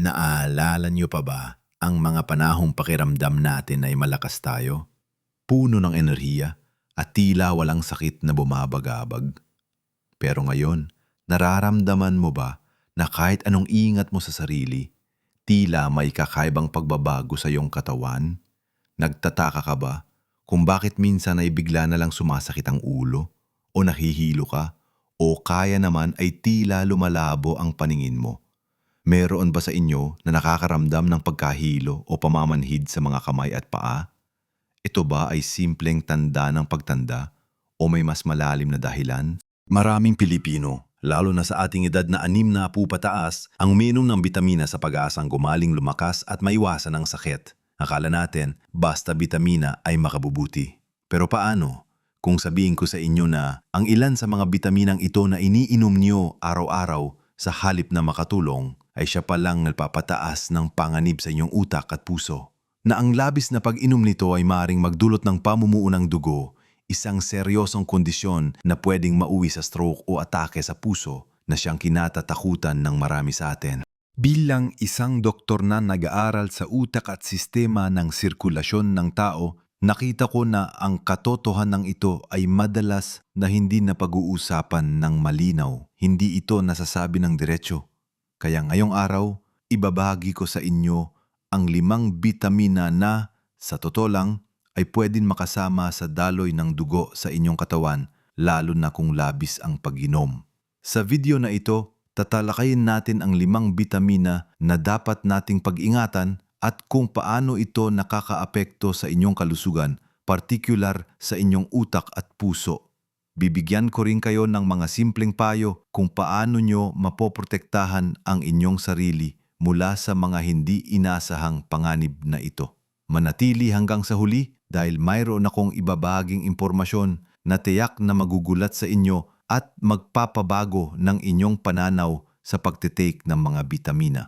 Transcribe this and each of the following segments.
Naalala niyo pa ba ang mga panahong pakiramdam natin ay malakas tayo? Puno ng enerhiya at tila walang sakit na bumabagabag. Pero ngayon, nararamdaman mo ba na kahit anong ingat mo sa sarili, tila may kakaibang pagbabago sa iyong katawan? Nagtataka ka ba kung bakit minsan ay bigla na lang sumasakit ang ulo o nahihilo ka o kaya naman ay tila lumalabo ang paningin mo? Meron ba sa inyo na nakakaramdam ng pagkahilo o pamamanhid sa mga kamay at paa? Ito ba ay simpleng tanda ng pagtanda o may mas malalim na dahilan? Maraming Pilipino, lalo na sa ating edad na anim na pataas, ang uminom ng bitamina sa pag-aasang gumaling lumakas at maiwasan ang sakit. Akala natin, basta bitamina ay makabubuti. Pero paano? Kung sabihin ko sa inyo na ang ilan sa mga bitaminang ito na iniinom nyo araw-araw sa halip na makatulong ay siya palang nagpapataas ng panganib sa inyong utak at puso. Na ang labis na pag-inom nito ay maring magdulot ng pamumuo ng dugo, isang seryosong kondisyon na pwedeng mauwi sa stroke o atake sa puso na siyang kinatatakutan ng marami sa atin. Bilang isang doktor na nag-aaral sa utak at sistema ng sirkulasyon ng tao, nakita ko na ang katotohanan ito ay madalas na hindi na pag-uusapan ng malinaw. Hindi ito nasasabi ng diretsyo. Kaya ngayong araw, ibabahagi ko sa inyo ang limang bitamina na, sa totoo lang, ay pwedeng makasama sa daloy ng dugo sa inyong katawan, lalo na kung labis ang pag-inom. Sa video na ito, tatalakayin natin ang limang bitamina na dapat nating pag-ingatan at kung paano ito nakakaapekto sa inyong kalusugan, partikular sa inyong utak at puso. Bibigyan ko rin kayo ng mga simpleng payo kung paano nyo mapoprotektahan ang inyong sarili mula sa mga hindi inasahang panganib na ito. Manatili hanggang sa huli dahil mayroon akong ibabaging impormasyon na tiyak na magugulat sa inyo at magpapabago ng inyong pananaw sa pagtitake ng mga bitamina.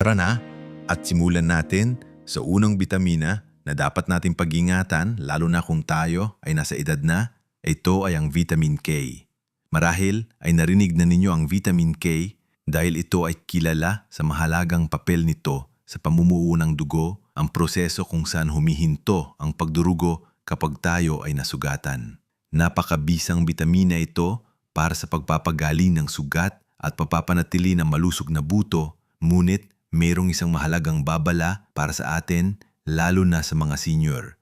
Tara na at simulan natin sa unang bitamina na dapat nating pag-ingatan lalo na kung tayo ay nasa edad na, ito ay ang vitamin K. Marahil ay narinig na ninyo ang vitamin K dahil ito ay kilala sa mahalagang papel nito sa pamumuo ng dugo, ang proseso kung saan humihinto ang pagdurugo kapag tayo ay nasugatan. Napakabisang bitamina ito para sa pagpapagaling ng sugat at papapanatili ng malusog na buto, ngunit mayroong isang mahalagang babala para sa atin lalo na sa mga senior.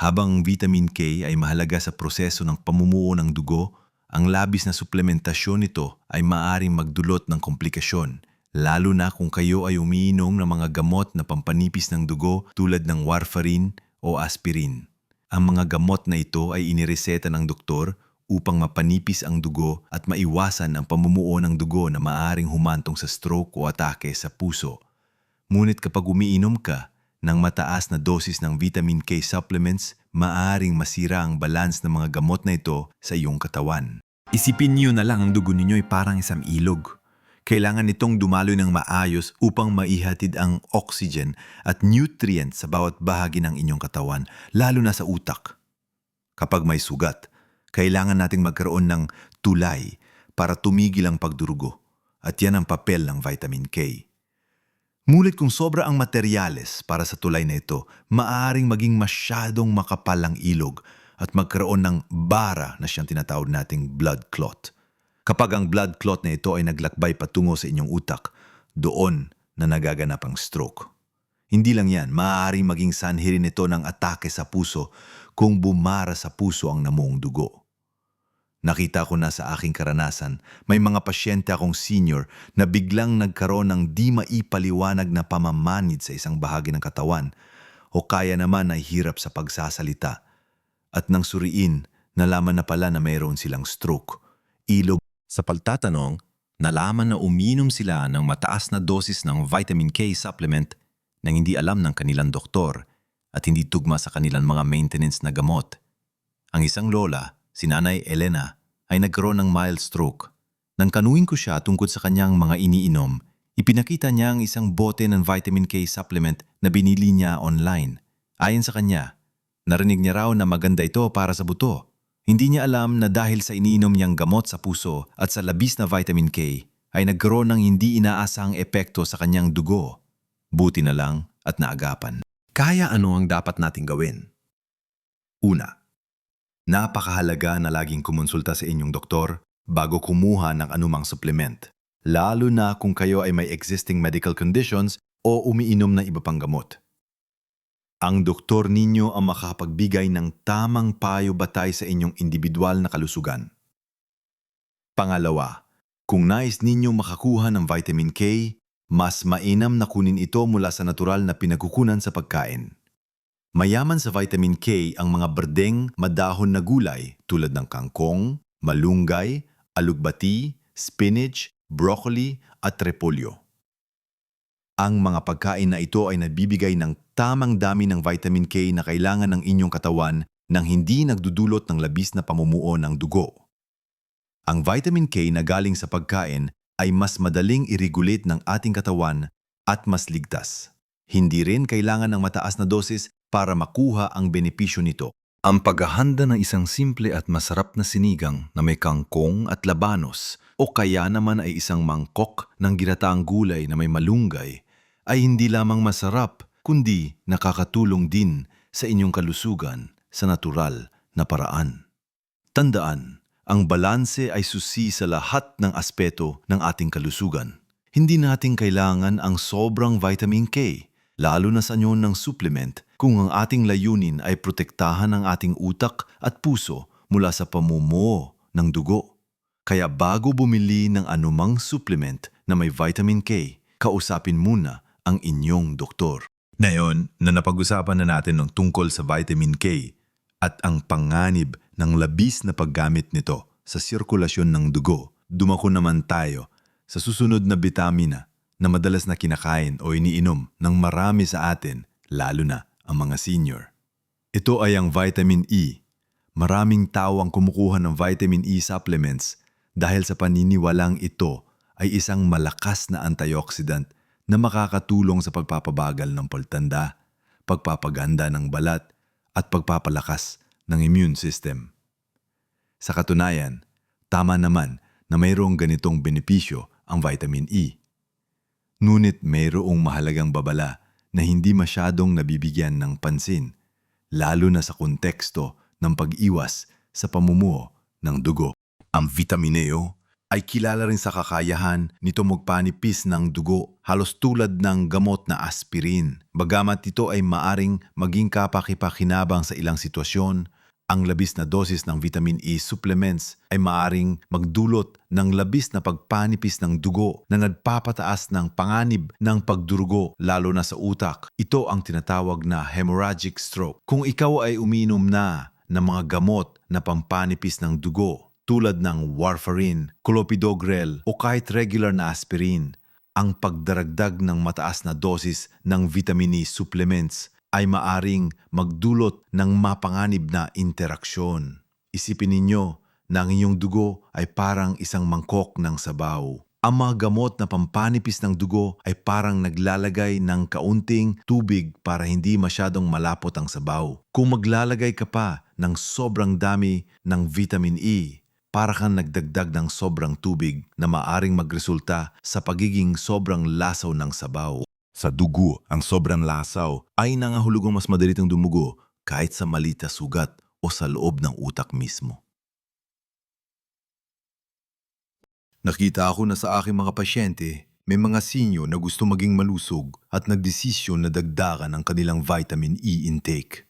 Habang ang vitamin K ay mahalaga sa proseso ng pamumuo ng dugo, ang labis na suplementasyon nito ay maaring magdulot ng komplikasyon, lalo na kung kayo ay umiinom ng mga gamot na pampanipis ng dugo tulad ng warfarin o aspirin. Ang mga gamot na ito ay inireseta ng doktor upang mapanipis ang dugo at maiwasan ang pamumuo ng dugo na maaring humantong sa stroke o atake sa puso. Ngunit kapag umiinom ka ng mataas na dosis ng vitamin K supplements, maaring masira ang balance ng mga gamot na ito sa iyong katawan. Isipin niyo na lang ang dugo ninyo ay parang isang ilog. Kailangan nitong dumaloy ng maayos upang maihatid ang oxygen at nutrients sa bawat bahagi ng inyong katawan, lalo na sa utak. Kapag may sugat, kailangan nating magkaroon ng tulay para tumigil ang pagdurugo at yan ang papel ng vitamin K. Mulit kung sobra ang materyales para sa tulay na ito, maaaring maging masyadong makapal ang ilog at magkaroon ng bara na siyang tinatawag nating blood clot. Kapag ang blood clot na ito ay naglakbay patungo sa inyong utak, doon na nagaganap ang stroke. Hindi lang yan, maaaring maging sanhi rin ito ng atake sa puso kung bumara sa puso ang namuong dugo. Nakita ko na sa aking karanasan, may mga pasyente akong senior na biglang nagkaroon ng di maipaliwanag na pamamanid sa isang bahagi ng katawan o kaya naman ay hirap sa pagsasalita. At nang suriin, nalaman na pala na mayroon silang stroke. Ilog sa pagtatanong, nalaman na uminom sila ng mataas na dosis ng vitamin K supplement nang hindi alam ng kanilang doktor at hindi tugma sa kanilang mga maintenance na gamot. Ang isang lola, si Nanay Elena, ay nagkaroon ng mild stroke. Nang kanuin ko siya tungkol sa kanyang mga iniinom, ipinakita niya ang isang bote ng vitamin K supplement na binili niya online. Ayon sa kanya, narinig niya raw na maganda ito para sa buto. Hindi niya alam na dahil sa iniinom niyang gamot sa puso at sa labis na vitamin K, ay nagkaroon ng hindi inaasahang epekto sa kanyang dugo. Buti na lang at naagapan. Kaya ano ang dapat nating gawin? Una, napakahalaga na laging kumonsulta sa inyong doktor bago kumuha ng anumang supplement, lalo na kung kayo ay may existing medical conditions o umiinom ng iba pang gamot. Ang doktor ninyo ang makapagbigay ng tamang payo batay sa inyong individual na kalusugan. Pangalawa, kung nais ninyo makakuha ng vitamin K, mas mainam na kunin ito mula sa natural na pinagkukunan sa pagkain. Mayaman sa vitamin K ang mga berdeng madahon na gulay tulad ng kangkong, malunggay, alugbati, spinach, broccoli at repolyo. Ang mga pagkain na ito ay nabibigay ng tamang dami ng vitamin K na kailangan ng inyong katawan nang hindi nagdudulot ng labis na pamumuo ng dugo. Ang vitamin K na galing sa pagkain ay mas madaling i-regulate ng ating katawan at mas ligtas. Hindi rin kailangan ng mataas na dosis para makuha ang benepisyo nito. Ang paghahanda ng isang simple at masarap na sinigang na may kangkong at labanos o kaya naman ay isang mangkok ng ginataang gulay na may malunggay ay hindi lamang masarap kundi nakakatulong din sa inyong kalusugan sa natural na paraan. Tandaan, ang balanse ay susi sa lahat ng aspeto ng ating kalusugan. Hindi natin kailangan ang sobrang vitamin K, lalo na sa anyon ng supplement kung ang ating layunin ay protektahan ang ating utak at puso mula sa pamumuo ng dugo. Kaya bago bumili ng anumang supplement na may vitamin K, kausapin muna ang inyong doktor. Ngayon na napag-usapan na natin ng tungkol sa vitamin K at ang panganib ng labis na paggamit nito sa sirkulasyon ng dugo, dumako naman tayo sa susunod na bitamina na madalas na kinakain o iniinom ng marami sa atin, lalo na ang mga senior. Ito ay ang vitamin E. Maraming tao ang kumukuha ng vitamin E supplements dahil sa paniniwalang ito ay isang malakas na antioxidant na makakatulong sa pagpapabagal ng pagtanda, pagpapaganda ng balat, at pagpapalakas ng immune system. Sa katunayan, tama naman na mayroong ganitong benepisyo ang vitamin E. Ngunit mayroong mahalagang babala na hindi masyadong nabibigyan ng pansin, lalo na sa konteksto ng pag-iwas sa pamumuo ng dugo. Ang vitamin E ay kilala rin sa kakayahan nito magpanipis ng dugo halos tulad ng gamot na aspirin. Bagamat ito ay maaring maging kapakipakinabang sa ilang sitwasyon, ang labis na dosis ng vitamin E supplements ay maaring magdulot ng labis na pagpanipis ng dugo na nagpapataas ng panganib ng pagdurugo lalo na sa utak. Ito ang tinatawag na hemorrhagic stroke. Kung ikaw ay uminom na ng mga gamot na pampanipis ng dugo, tulad ng warfarin, clopidogrel o kahit regular na aspirin, ang pagdaragdag ng mataas na dosis ng vitamin E supplements ay maaring magdulot ng mapanganib na interaksyon. Isipin ninyo na ang inyong dugo ay parang isang mangkok ng sabaw. Ang mga gamot na pampanipis ng dugo ay parang naglalagay ng kaunting tubig para hindi masyadong malapot ang sabaw. Kung maglalagay ka pa ng sobrang dami ng vitamin E, para kang nagdagdag ng sobrang tubig na maaring magresulta sa pagiging sobrang lasaw ng sabaw. Sa dugo, ang sobrang lasaw ay nangahulugang mas madalitang dumugo kahit sa malita sugat o sa loob ng utak mismo. Nakita ako na sa aking mga pasyente, may mga sinyo na gusto maging malusog at nagdesisyon na dagdagan ang kanilang vitamin E intake.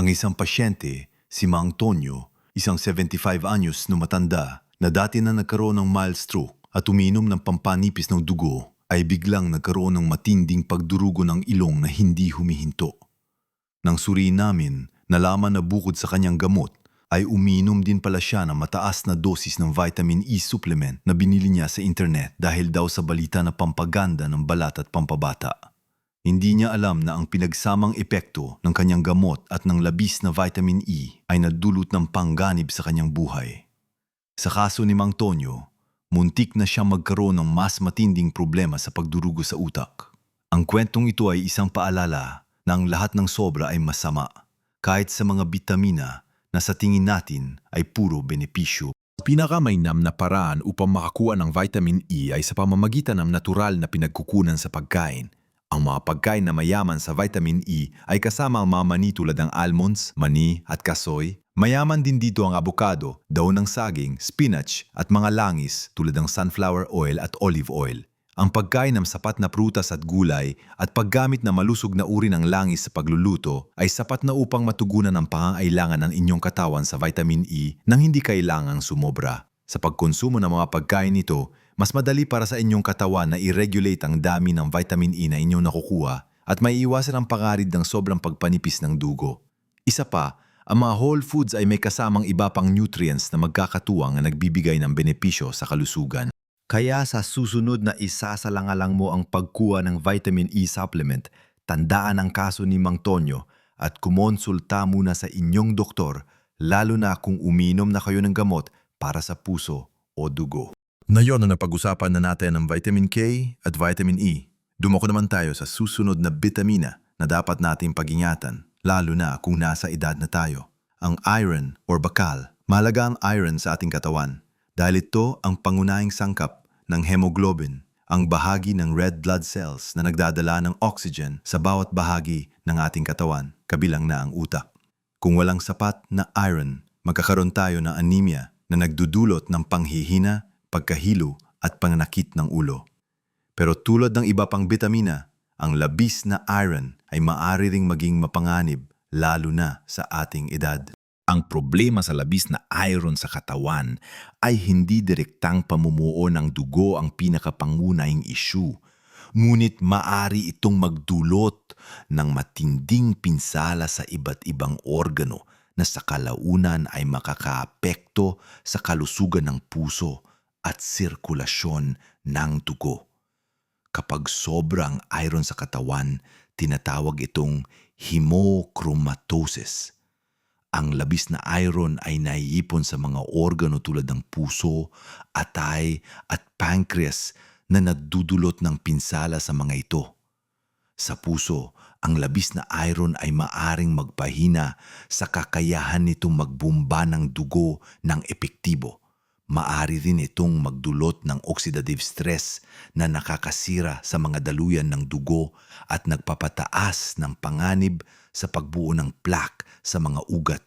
Ang isang pasyente, si Mang Tonyo, isang 75 anyos na matanda na dati na nagkaroon ng mild stroke at uminom ng pampanipis ng dugo ay biglang nagkaroon ng matinding pagdurugo ng ilong na hindi humihinto. Nang suriin namin, nalaman na bukod sa kanyang gamot, ay uminom din pala siya ng mataas na dosis ng vitamin E supplement na binili niya sa internet dahil daw sa balita na pampaganda ng balat at pampabata. Hindi niya alam na ang pinagsamang epekto ng kanyang gamot at ng labis na vitamin E ay nadulot ng pangganib sa kanyang buhay. Sa kaso ni Mang Tonyo, muntik na siyang magkaroon ng mas matinding problema sa pagdurugo sa utak. Ang kwentong ito ay isang paalala na ang lahat ng sobra ay masama, kahit sa mga bitamina na sa tingin natin ay puro benepisyo. Pinakamainam na paraan upang makakuha ng vitamin E ay sa pamamagitan ng natural na pinagkukunan sa pagkain. Ang mga pagkain na mayaman sa vitamin E ay kasama ang mga mani tulad ng almonds, mani at kasoy. Mayaman din dito ang abukado, daon ng saging, spinach at mga langis tulad ng sunflower oil at olive oil. Ang pagkain ng sapat na prutas at gulay at paggamit na malusog na uri ng langis sa pagluluto ay sapat na upang matugunan ang pangangailangan ng inyong katawan sa vitamin E nang hindi kailangang sumobra. Sa pagkonsumo ng mga pagkain nito, mas madali para sa inyong katawan na i-regulate ang dami ng vitamin E na inyong nakukuha at may iwasan ang pangarid ng sobrang pagpanipis ng dugo. Isa pa, ang mga whole foods ay may kasamang iba pang nutrients na magkakatuwang na nagbibigay ng benepisyo sa kalusugan. Kaya sa susunod na isasalangalang mo ang pagkuha ng vitamin E supplement, tandaan ang kaso ni Mang Tonyo at kumonsulta muna sa inyong doktor lalo na kung uminom na kayo ng gamot para sa puso o dugo. Ngayon na napag-usapan na natin ang vitamin K at vitamin E, dumako naman tayo sa susunod na bitamina na dapat nating pag-ingatan, lalo na kung nasa edad na tayo. Ang iron or bakal. Malaga ang iron sa ating katawan dahil ito ang pangunahing sangkap ng hemoglobin, ang bahagi ng red blood cells na nagdadala ng oxygen sa bawat bahagi ng ating katawan, kabilang na ang utak. Kung walang sapat na iron, magkakaroon tayo ng anemia na nagdudulot ng panghihina, pagkahilo at pananakit ng ulo. Pero tulad ng iba pang bitamina, ang labis na iron ay maaari ring maging mapanganib lalo na sa ating edad. Ang problema sa labis na iron sa katawan ay hindi direktang pamumuo ng dugo ang pinakapangunahing issue. Ngunit maari itong magdulot ng matinding pinsala sa iba't ibang organo na sa kalaunan ay makakaapekto sa kalusugan ng puso at sirkulasyon ng dugo. Kapag sobrang iron sa katawan, tinatawag itong hemochromatosis. Ang labis na iron ay naiipon sa mga organo tulad ng puso, atay at pancreas na nagdudulot ng pinsala sa mga ito. Sa puso, ang labis na iron ay maaring magpahina sa kakayahan nitong magbumba ng dugo ng epektibo. Maari rin itong magdulot ng oxidative stress na nakakasira sa mga daluyan ng dugo at nagpapataas ng panganib sa pagbuo ng plaque sa mga ugat.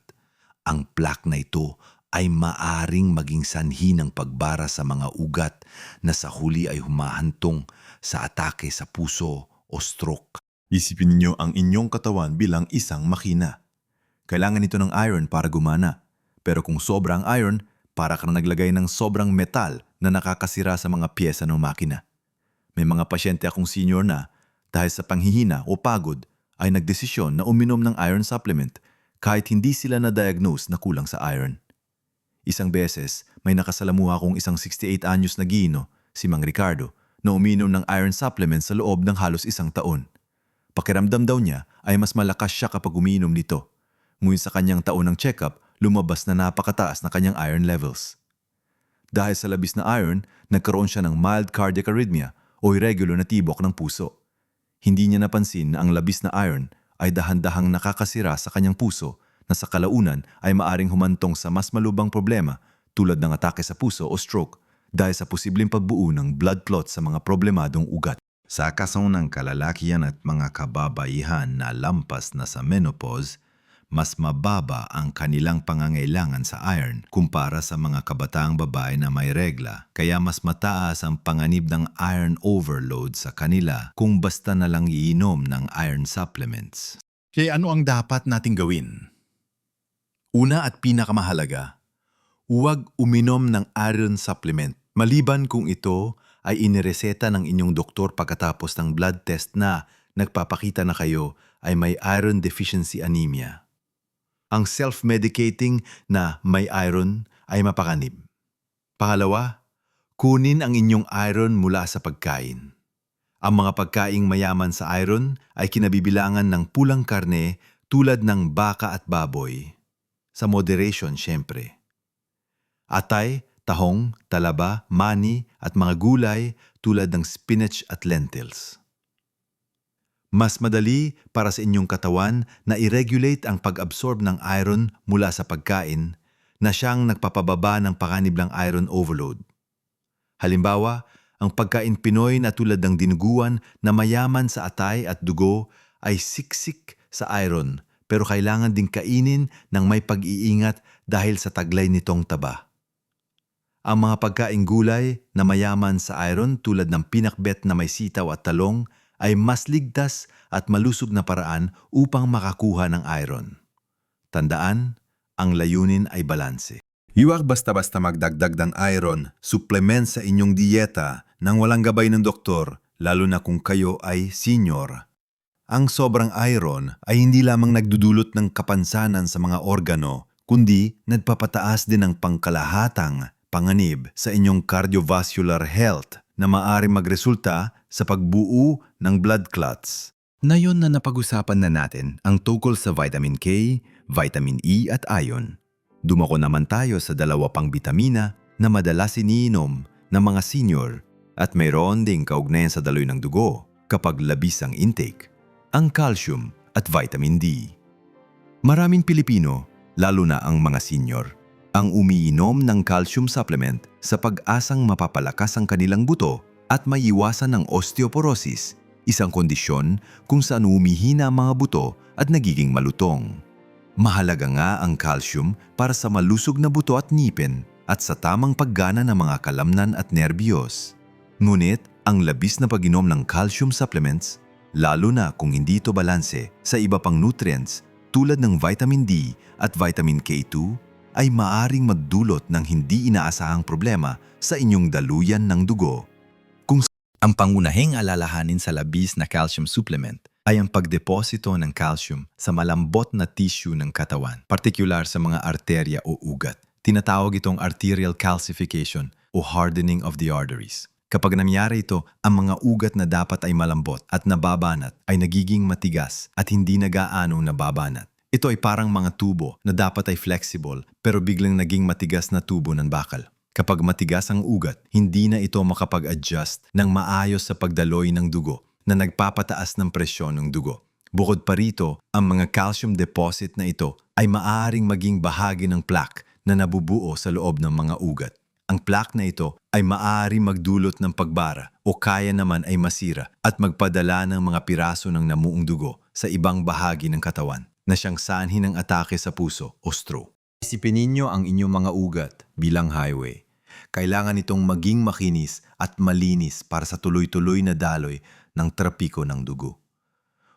Ang plaque na ito ay maaring maging sanhi ng pagbara sa mga ugat na sa huli ay humahantong sa atake sa puso o stroke. Isipin niyo ang inyong katawan bilang isang makina. Kailangan ito ng iron para gumana. Pero kung sobrang iron, para ka na naglagay ng sobrang metal na nakakasira sa mga pyesa ng makina. May mga pasyente akong senior na dahil sa panghihina o pagod ay nagdesisyon na uminom ng iron supplement kahit hindi sila na-diagnose na kulang sa iron. Isang beses, may nakasalamuha akong isang 68 anyos na gino, si Mang Ricardo, na uminom ng iron supplement sa loob ng halos isang taon. Pakiramdam daw niya ay mas malakas siya kapag umiinom nito. Ngunit sa kanyang taon ng check-up, lumabas na napakataas na kanyang iron levels. Dahil sa labis na iron, nagkaroon siya ng mild cardiac arrhythmia o irregular na tibok ng puso. Hindi niya napansin na ang labis na iron ay dahan-dahang nakakasira sa kanyang puso na sa kalaunan ay maaring humantong sa mas malubang problema tulad ng atake sa puso o stroke dahil sa posibleng pagbuo ng blood clot sa mga problemadong ugat. Sa kasaunang kalalakihan at mga kababaihan na lampas na sa menopause, mas mababa ang kanilang pangangailangan sa iron kumpara sa mga kabataang babae na may regla. Kaya mas mataas ang panganib ng iron overload sa kanila kung basta na lang iinom ng iron supplements. Kaya ano ang dapat nating gawin? Una at pinakamahalaga, huwag uminom ng iron supplement maliban kung ito ay inireseta ng inyong doktor pagkatapos ng blood test na nagpapakita na kayo ay may iron deficiency anemia ang self-medicating na may iron ay mapakanib. Pangalawa, kunin ang inyong iron mula sa pagkain. Ang mga pagkaing mayaman sa iron ay kinabibilangan ng pulang karne tulad ng baka at baboy. Sa moderation, syempre. Atay, tahong, talaba, mani at mga gulay tulad ng spinach at lentils. Mas madali para sa inyong katawan na i-regulate ang pag-absorb ng iron mula sa pagkain na siyang nagpapababa ng pakaniblang iron overload. Halimbawa, ang pagkain Pinoy na tulad ng dinuguan na mayaman sa atay at dugo ay siksik sa iron pero kailangan ding kainin ng may pag-iingat dahil sa taglay nitong taba. Ang mga pagkain gulay na mayaman sa iron tulad ng pinakbet na may sitaw at talong ay mas ligtas at malusog na paraan upang makakuha ng iron. Tandaan, ang layunin ay balanse. Huwag basta-basta magdagdag ng iron, supplement sa inyong dieta nang walang gabay ng doktor, lalo na kung kayo ay senior. Ang sobrang iron ay hindi lamang nagdudulot ng kapansanan sa mga organo, kundi nagpapataas din ng pangkalahatang panganib sa inyong cardiovascular health na maaari magresulta sa pagbuo ng blood clots. Ngayon na napag-usapan na natin ang tungkol sa vitamin K, vitamin E at iron. Dumako naman tayo sa dalawa pang bitamina na madalas iniinom ng mga senior at mayroon ding kaugnayan sa daloy ng dugo kapag labis ang intake, ang calcium at vitamin D. Maraming Pilipino, lalo na ang mga senior, ang umiinom ng calcium supplement sa pag-asang mapapalakas ang kanilang buto at maiwasan ng osteoporosis, isang kondisyon kung saan humihina ang mga buto at nagiging malutong. Mahalaga nga ang calcium para sa malusog na buto at ngipin at sa tamang paggana ng mga kalamnan at nerbiyos. Ngunit, ang labis na pag-inom ng calcium supplements, lalo na kung hindi ito balanse sa iba pang nutrients tulad ng vitamin D at vitamin K2, ay maaring magdulot ng hindi inaasahang problema sa inyong daluyan ng dugo. Ang pangunahing alalahanin sa labis na calcium supplement ay ang pagdeposito ng calcium sa malambot na tissue ng katawan, partikular sa mga arterya o ugat. Tinatawag itong arterial calcification o hardening of the arteries. Kapag nangyari ito, ang mga ugat na dapat ay malambot at nababanat ay nagiging matigas at hindi nagaano nababanat. Ito ay parang mga tubo na dapat ay flexible pero biglang naging matigas na tubo ng bakal. Kapag matigas ang ugat, hindi na ito makapag-adjust ng maayos sa pagdaloy ng dugo na nagpapataas ng presyon ng dugo. Bukod pa rito, ang mga calcium deposit na ito ay maaaring maging bahagi ng plaque na nabubuo sa loob ng mga ugat. Ang plaque na ito ay maaari magdulot ng pagbara o kaya naman ay masira at magpadala ng mga piraso ng namuong dugo sa ibang bahagi ng katawan na siyang sanhi ng atake sa puso o stroke. Isipin ninyo ang inyong mga ugat bilang highway. Kailangan itong maging makinis at malinis para sa tuloy-tuloy na daloy ng trapiko ng dugo.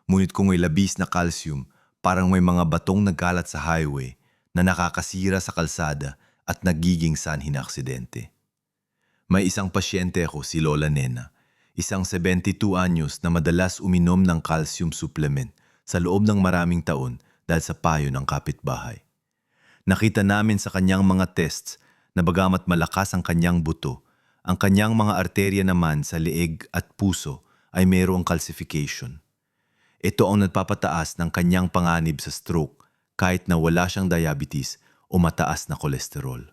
Ngunit kung may labis na calcium, parang may mga batong nagkalat sa highway na nakakasira sa kalsada at nagiging sanhi ng aksidente. May isang pasyente ako, si Lola Nena, isang 72 anyos na madalas uminom ng calcium supplement sa loob ng maraming taon dahil sa payo ng kapitbahay. Nakita namin sa kanyang mga tests na bagamat malakas ang kanyang buto, ang kanyang mga arterya naman sa leeg at puso ay mayroong calcification. Ito ang nagpapataas ng kanyang panganib sa stroke kahit na wala siyang diabetes o mataas na kolesterol.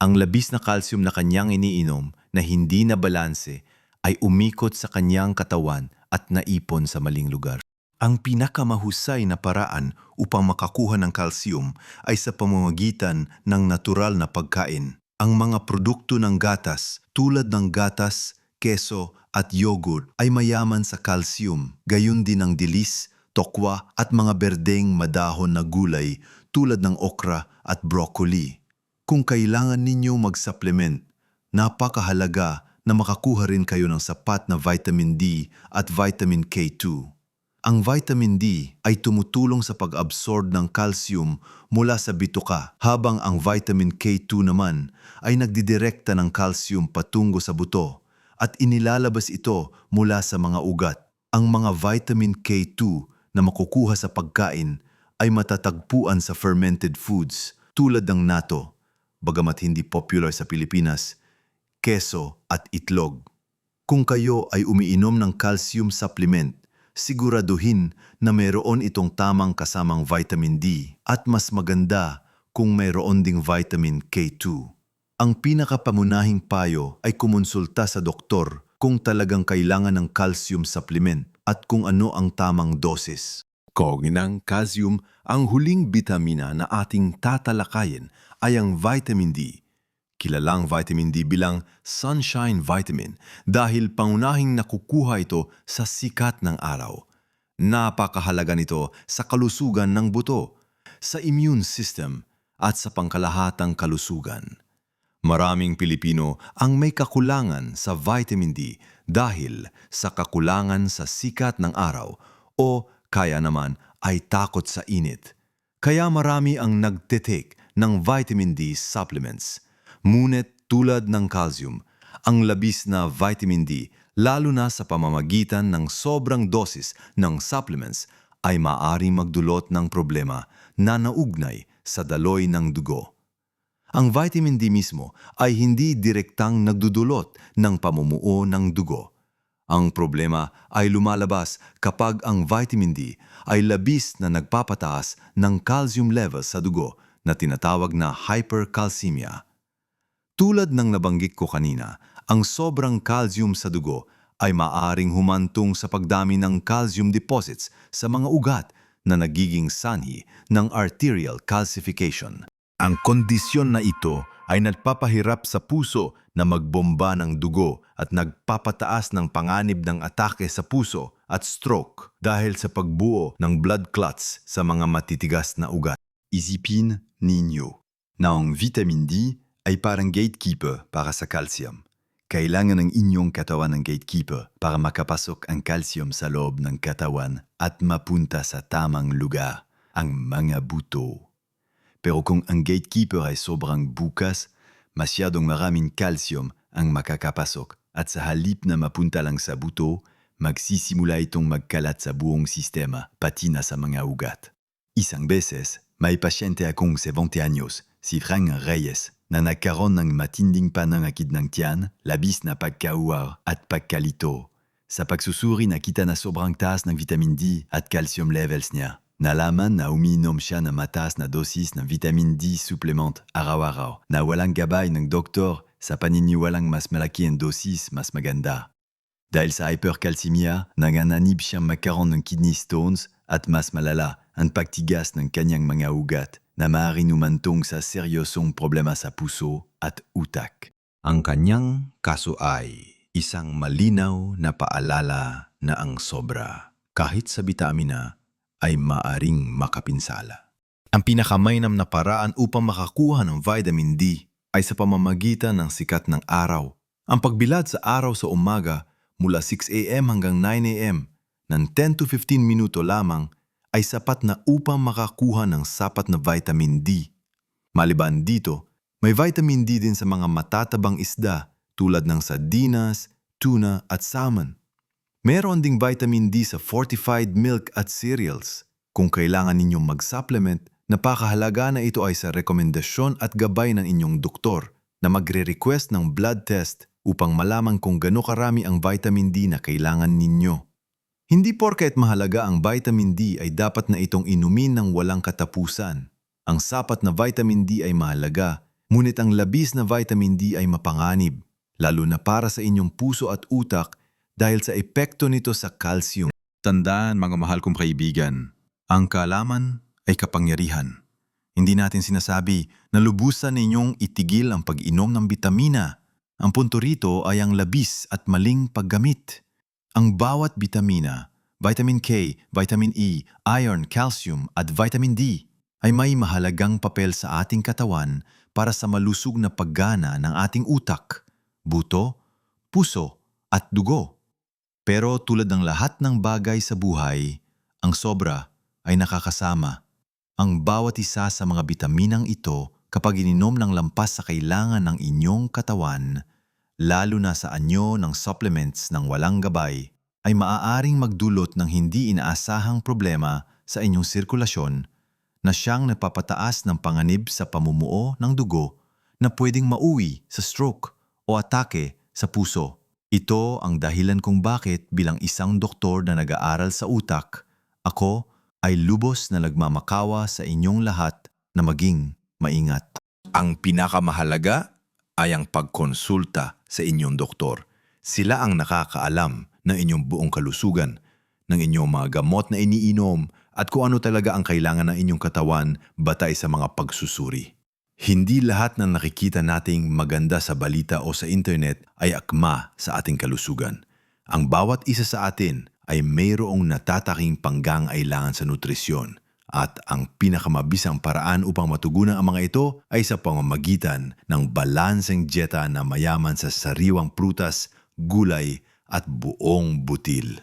Ang labis na calcium na kanyang iniinom na hindi na balanse ay umikot sa kanyang katawan at naipon sa maling lugar. Ang pinakamahusay na paraan upang makakuha ng calcium ay sa pamamagitan ng natural na pagkain. Ang mga produkto ng gatas tulad ng gatas, keso at yogurt ay mayaman sa calcium, gayon din ang dilis, tokwa at mga berdeng madahon na gulay tulad ng okra at broccoli. Kung kailangan ninyo mag-supplement, napakahalaga na makakuha rin kayo ng sapat na vitamin D at vitamin K2. Ang vitamin D ay tumutulong sa pag-absorb ng calcium mula sa bituka habang ang vitamin K2 naman ay nagdidirekta ng calcium patungo sa buto at inilalabas ito mula sa mga ugat. Ang mga vitamin K2 na makukuha sa pagkain ay matatagpuan sa fermented foods tulad ng nato, bagamat hindi popular sa Pilipinas, keso at itlog. Kung kayo ay umiinom ng calcium supplement, siguraduhin na mayroon itong tamang kasamang vitamin D at mas maganda kung mayroon ding vitamin K2. Ang pinakapamunahing payo ay kumonsulta sa doktor kung talagang kailangan ng calcium supplement at kung ano ang tamang dosis. Kog ng calcium, ang huling bitamina na ating tatalakayin ay ang vitamin D. Kilalang vitamin D bilang sunshine vitamin dahil pangunahing nakukuha ito sa sikat ng araw. Napakahalaga nito sa kalusugan ng buto, sa immune system at sa pangkalahatang kalusugan. Maraming Pilipino ang may kakulangan sa vitamin D dahil sa kakulangan sa sikat ng araw o kaya naman ay takot sa init. Kaya marami ang nagtitake ng vitamin D supplements. Ngunit tulad ng calcium, ang labis na vitamin D lalo na sa pamamagitan ng sobrang dosis ng supplements ay maaring magdulot ng problema na naugnay sa daloy ng dugo. Ang vitamin D mismo ay hindi direktang nagdudulot ng pamumuo ng dugo. Ang problema ay lumalabas kapag ang vitamin D ay labis na nagpapataas ng calcium levels sa dugo na tinatawag na hypercalcemia. Tulad ng nabanggit ko kanina, ang sobrang calcium sa dugo ay maaring humantong sa pagdami ng calcium deposits sa mga ugat na nagiging sanhi ng arterial calcification. Ang kondisyon na ito ay nagpapahirap sa puso na magbomba ng dugo at nagpapataas ng panganib ng atake sa puso at stroke dahil sa pagbuo ng blood clots sa mga matitigas na ugat. Isipin ninyo na ang vitamin D ay parang gatekeeper para sa calcium. Kailangan ng inyong katawan ng gatekeeper para makapasok ang calcium sa loob ng katawan at mapunta sa tamang lugar, ang mga buto. Pero kung ang gatekeeper ay sobrang bukas, masyadong maraming calcium ang makakapasok at sa halip na mapunta lang sa buto, magsisimula itong magkalat sa buong sistema, pati na sa mga ugat. Isang beses, may pasyente akong 70 anyos, si Frank Reyes, na nagkaroon ng matinding pananakit ng tiyan, labis na pagkauar at pagkalito. Sa pagsusuri nakita na sobrang taas ng vitamin D at calcium levels niya. Nalaman na umiinom siya ng mataas na dosis ng vitamin D supplement araw-araw na walang gabay ng doktor sa paniniwalang mas malaki ang dosis mas maganda. Dahil sa hypercalcemia, nangananib siyang magkaroon ng kidney stones at mas malala ang pagtigas ng kanyang mga ugat na maaaring umantong sa seryosong problema sa puso at utak. Ang kanyang kaso ay isang malinaw na paalala na ang sobra, kahit sa bitamina, ay maaring makapinsala. Ang pinakamainam na paraan upang makakuha ng vitamin D ay sa pamamagitan ng sikat ng araw. Ang pagbilad sa araw sa umaga mula 6 a.m. hanggang 9 a.m. ng 10 to 15 minuto lamang ay sapat na upang makakuha ng sapat na vitamin D. Maliban dito, may vitamin D din sa mga matatabang isda tulad ng sardinas, tuna at salmon. Meron ding vitamin D sa fortified milk at cereals. Kung kailangan ninyong mag-supplement, napakahalaga na ito ay sa rekomendasyon at gabay ng inyong doktor na magre-request ng blood test upang malaman kung gano'ng karami ang vitamin D na kailangan ninyo. Hindi porket mahalaga ang vitamin D ay dapat na itong inumin ng walang katapusan. Ang sapat na vitamin D ay mahalaga, ngunit ang labis na vitamin D ay mapanganib, lalo na para sa inyong puso at utak dahil sa epekto nito sa calcium. Tandaan mga mahal kong kaibigan, ang kaalaman ay kapangyarihan. Hindi natin sinasabi na lubusan ninyong itigil ang pag-inom ng bitamina. Ang punto rito ay ang labis at maling paggamit. Ang bawat bitamina, vitamin K, vitamin E, iron, calcium at vitamin D ay may mahalagang papel sa ating katawan para sa malusog na paggana ng ating utak, buto, puso at dugo. Pero tulad ng lahat ng bagay sa buhay, ang sobra ay nakakasama. Ang bawat isa sa mga bitaminang ito kapag ininom ng lampas sa kailangan ng inyong katawan, lalo na sa anyo ng supplements ng walang gabay, ay maaaring magdulot ng hindi inaasahang problema sa inyong sirkulasyon na siyang nagpapataas ng panganib sa pamumuo ng dugo na pwedeng mauwi sa stroke o atake sa puso. Ito ang dahilan kung bakit bilang isang doktor na nag-aaral sa utak, ako ay lubos na nagmamakawa sa inyong lahat na maging maingat. Ang pinakamahalaga ay ang pagkonsulta sa inyong doktor. Sila ang nakakaalam ng inyong buong kalusugan, ng inyong mga gamot na iniinom at kung ano talaga ang kailangan ng inyong katawan batay sa mga pagsusuri. Hindi lahat ng nakikita nating maganda sa balita o sa internet ay akma sa ating kalusugan. Ang bawat isa sa atin ay mayroong natataking pangangailangan sa nutrisyon at ang pinakamabisang paraan upang matugunan ang mga ito ay sa pamamagitan ng balanseng dieta na mayaman sa sariwang prutas, gulay at buong butil.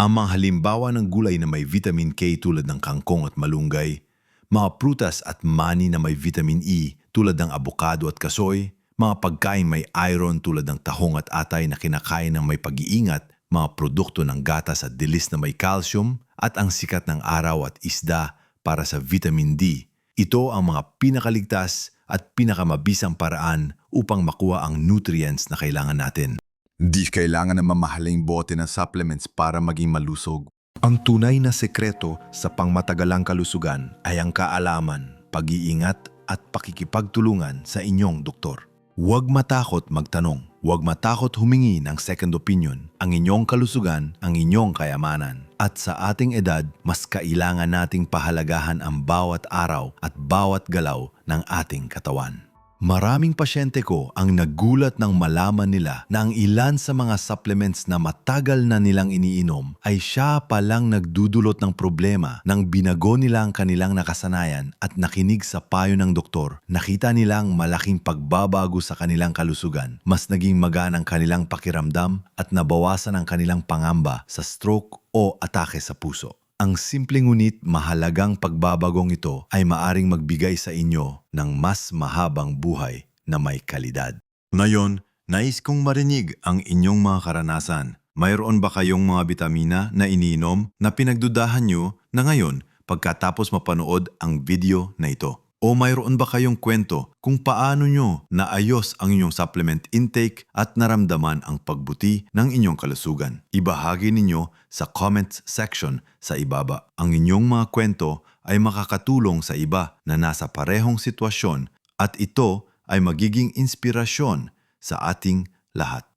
Ang mga halimbawa ng gulay na may vitamin K tulad ng kangkong at malunggay, mga prutas at mani na may vitamin E tulad ng abokado at kasoy, mga pagkain may iron tulad ng tahong at atay na kinakain ng may pag-iingat, mga produkto ng gatas at dilis na may calcium, at ang sikat ng araw at isda para sa vitamin D. Ito ang mga pinakaligtas at pinakamabisang paraan upang makuha ang nutrients na kailangan natin. Di kailangan ng mamahaling bote ng supplements para maging malusog. Ang tunay na sekreto sa pangmatagalang kalusugan ay ang kaalaman, pag-iingat at pakikipagtulungan sa inyong doktor. Huwag matakot magtanong. Huwag matakot humingi ng second opinion. Ang inyong kalusugan, ang inyong kayamanan. At sa ating edad, mas kailangan nating pahalagahan ang bawat araw at bawat galaw ng ating katawan. Maraming pasyente ko ang nagulat ng malaman nila na ang ilan sa mga supplements na matagal na nilang iniinom ay siya palang nagdudulot ng problema nang binago nila ang kanilang nakasanayan at nakinig sa payo ng doktor. Nakita nilang malaking pagbabago sa kanilang kalusugan, mas naging magaan ang kanilang pakiramdam at nabawasan ang kanilang pangamba sa stroke o atake sa puso. Ang simpleng ngunit mahalagang pagbabagong ito ay maaring magbigay sa inyo ng mas mahabang buhay na may kalidad. Ngayon, nais kong marinig ang inyong mga karanasan. Mayroon ba kayong mga bitamina na iniinom na pinagdudahan nyo na ngayon pagkatapos mapanood ang video na ito? O mayroon ba kayong kwento kung paano nyo naayos ang inyong supplement intake at naramdaman ang pagbuti ng inyong kalusugan? Ibahagi ninyo sa comments section sa ibaba. Ang inyong mga kwento ay makakatulong sa iba na nasa parehong sitwasyon at ito ay magiging inspirasyon sa ating lahat.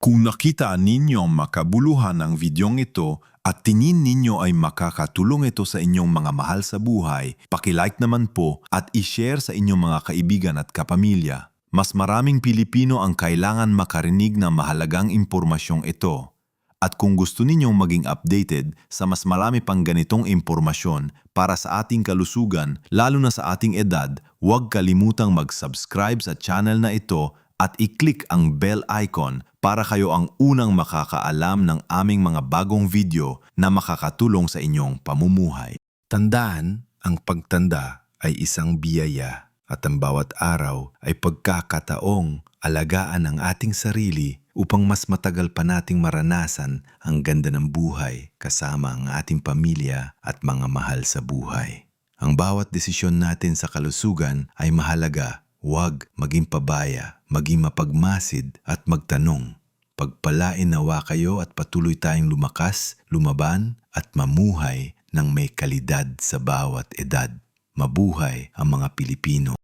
Kung nakita ninyo ang makabuluhan ng videong ito at tingin ninyo ay makakatulong ito sa inyong mga mahal sa buhay, pakilike naman po at ishare sa inyong mga kaibigan at kapamilya. Mas maraming Pilipino ang kailangan makarinig ng mahalagang impormasyong ito. At kung gusto ninyong maging updated sa mas marami pang ganitong impormasyon para sa ating kalusugan, lalo na sa ating edad, huwag kalimutang mag-subscribe sa channel na ito at i-click ang bell icon para kayo ang unang makakaalam ng aming mga bagong video na makakatulong sa inyong pamumuhay. Tandaan, ang pagtanda ay isang biyaya at ang bawat araw ay pagkakataong alagaan ang ating sarili upang mas matagal pa nating maranasan ang ganda ng buhay kasama ang ating pamilya at mga mahal sa buhay. Ang bawat desisyon natin sa kalusugan ay mahalaga. Huwag maging pabaya, maging mapagmasid at magtanong. Pagpalain nawa kayo at patuloy tayong lumakas, lumaban at mamuhay ng may kalidad sa bawat edad. Mabuhay ang mga Pilipino.